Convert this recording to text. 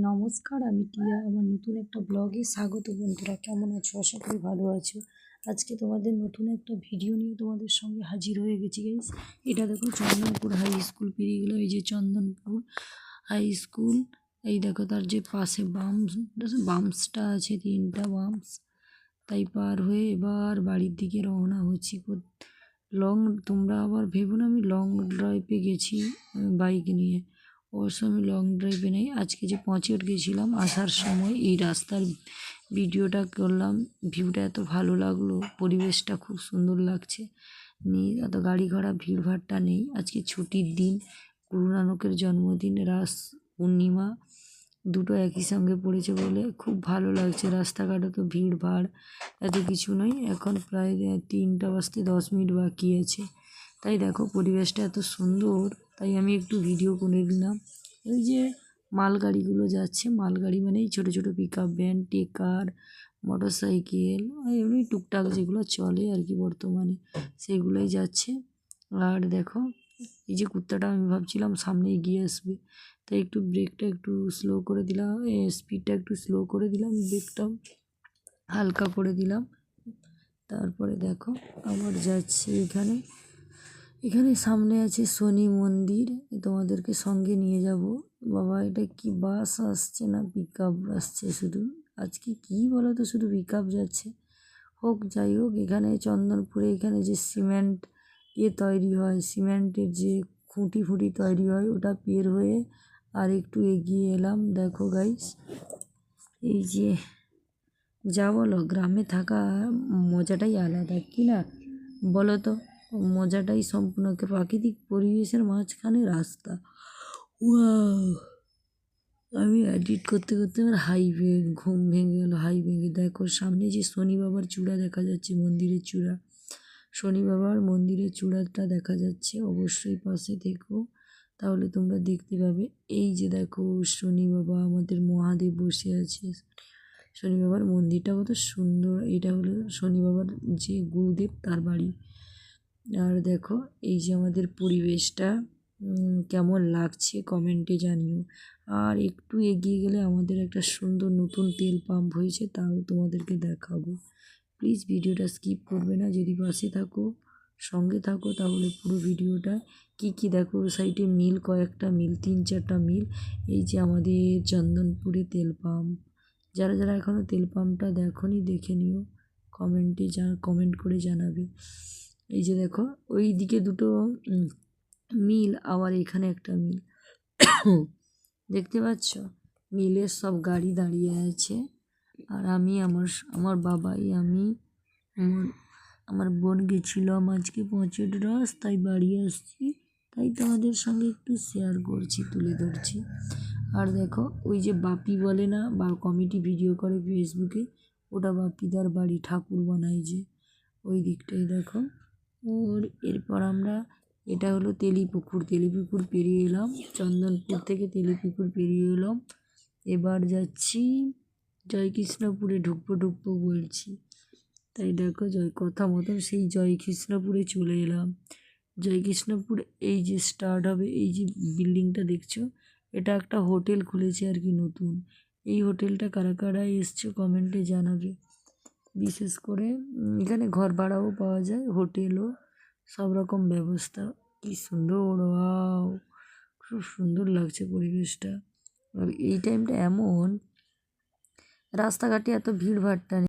নমস্কার, আমি টিয়া, আমার নতুন একটা ব্লগে স্বাগত বন্ধুরা। কেমন আছো? আশা করি ভালো আছো। আজকে তোমাদের নতুন একটা ভিডিও নিয়ে তোমাদের সঙ্গে হাজির হয়ে গেছি গাইস এটা দেখো, চন্দনপুর হাই স্কুল পেরিয়ে গেলো এই যে চন্দনপুর হাই স্কুল এই দেখো, তার যে পাশে বামস বামসটা আছে, তিনটা বামস। তাই পার হয়ে এবার বাড়ির দিকে রওনা হচ্ছি। লং তোমরা আবার ভেবো না, আমি লং ড্রাইভে গেছি বাইক নিয়ে। অবশ্য আমি লং ড্রাইভে নেই। আজকে যে পঁচেট গেছিলাম, আসার সময় এই রাস্তার ভিডিওটা করলাম। ভিউটা এত ভালো লাগল, পরিবেশটা খুব সুন্দর লাগছে। নেই, এত গাড়ি ঘোড়া, ভিড়ভাড়টা নেই। আজকে ছুটির দিন, গুরু নানকের জন্মদিন, রাস পূর্ণিমা, দুটো একই সঙ্গে পড়েছে বলে খুব ভালো লাগছে। রাস্তাঘাটে তো ভিড় ভাড় এত কিছু নয়। এখন প্রায় তিনটা বাজতে দশ মিনিট বাকি আছে। তাই দেখো পরিবেশটা এত সুন্দর, তাই আমি একটু ভিডিও করে নিলাম। ওই যে মালগাড়িগুলো যাচ্ছে, মালগাড়ি মানেই ছোটো ছোটো pick up van trekker motorcycle এমনি টুকটাক যেগুলো চলে আর কি বর্তমানে, সেগুলোই যাচ্ছে। আর দেখো, এই যে কুত্তাটা আমি ভাবছিলাম সামনে এগিয়ে আসবে, তাই একটু ব্রেকটা একটু স্লো করে দিলাম স্পিডটা একটু স্লো করে দিলাম ব্রেকটা হালকা করে দিলাম। তারপরে দেখো, আবার যাচ্ছে এখানে। এখানে সামনে আছে শনি মন্দির। তোমাদেরকে সঙ্গে নিয়ে যাব। বাবা, এটা কি বাস আসছে না পিক আপ আসছে শুধু? আজকে কী বলো তো শুধু পিক আপ যাচ্ছে? হোক, যাই হোক, এখানে চন্দনপুরে এখানে যে সিমেন্ট ইয়ে তৈরি হয় সিমেন্টের যে খুঁটি ফুটি তৈরি হয়, ওটা পের হয়ে আর একটু এগিয়ে এলাম। দেখো গাইস এই যে যা বলো, গ্রামে থাকা মজাটাই আলাদা, কি না? বলো তো। মজাটাই সম্পূর্ণ প্রাকৃতিক পরিবেশের মাঝখানে রাস্তা। আমি এডিট করতে করতে আমার হাই ঘুম ভেঙে গেলো, হাই ভেঙে। দেখো, সামনে যে শনি বাবার চূড়া দেখা যাচ্ছে, মন্দিরের চূড়া। শনি বাবার মন্দিরের চূড়াটা দেখা যাচ্ছে, অবশ্যই পাশে দেখো তাহলে তোমরা দেখতে পাবে, এই যে দেখো, শনি বাবা আমাদের মহাদেব বসে আছে। শনি বাবার মন্দিরটা কত সুন্দর, এটা হলো শনি বাবার যে গুরুদেব, তার বাড়ি। আর দেখো, এই যে আমাদের পরিবেশটা কেমন লাগছে কমেন্টে জানিও। আর একটু এগিয়ে গেলে আমাদের একটা সুন্দর নতুন তেল পাম্প হয়েছে, তাও তোমাদেরকে দেখাবো। প্লিজ ভিডিওটা স্কিপ করবে না, যদি পাশে থাকো, সঙ্গে থাকো, তাহলে পুরো ভিডিওটা। কি কি দেখো সাইডে মিল, কয়েকটা মিল, তিন চারটা মিল। এই যে আমাদের চন্দনপুরে তেল পাম্প। যারা যারা এখনও তেল পাম্পটা দেখনি, দেখে নিও। কমেন্টে যা কমেন্ট করে জানাবে। এই যে দেখো ওই দিকে দুটো মিল, আবার এখানে একটা মিল। দেখতে পাচ্ছ? মিলের সব গাড়ি দাঁড়িয়ে আছে। আর আমি আমার আমার বাবাই, আমি, আমার আমার বোন গেছিলাম আজকে পঁচের রস তাই বাড়ি আসছি। তাই তোমাদের সঙ্গে একটু শেয়ার করছি, তুলে ধরছি। আর দেখো, ওই যে বাপি বলে না, বা কমিটি ভিডিও করে ফেসবুকে ওটা বাপিদার বাড়ি, ঠাকুর বানায় যে। ওই দিকটাই দেখো। এরপর আমরা এটা হলো তেলিপুকুর। তেলিপুকুর পেরিয়ে এলাম, চন্দনপুর থেকে তেলিপুকুর পেরিয়ে এলাম। এবার যাচ্ছি জয়কৃষ্ণপুরে, ঢুকবো ঢুকবো বলছি। তাই দেখো জয়, কথা মতন সেই জয়কৃষ্ণপুরে চলে এলাম। জয়কৃষ্ণপুর এই যে স্টার্ট হবে, এই যে বিল্ডিংটা দেখছ, এটা একটা হোটেল খুলেছে আর কি নতুন। এই হোটেলটা কারা কারা এসছো কমেন্টে জানাবে। বিশেষ করে এখানে ঘর ভাড়াও পাওয়া যায়, হোটেলও, সব রকম ব্যবস্থা। কি সুন্দর, ওয়াও! খুব সুন্দর লাগছে পরিবেশটা। আর এই টাইমটা এমন, রাস্তাঘাটে এত ভিড় ভাট্টা নেই।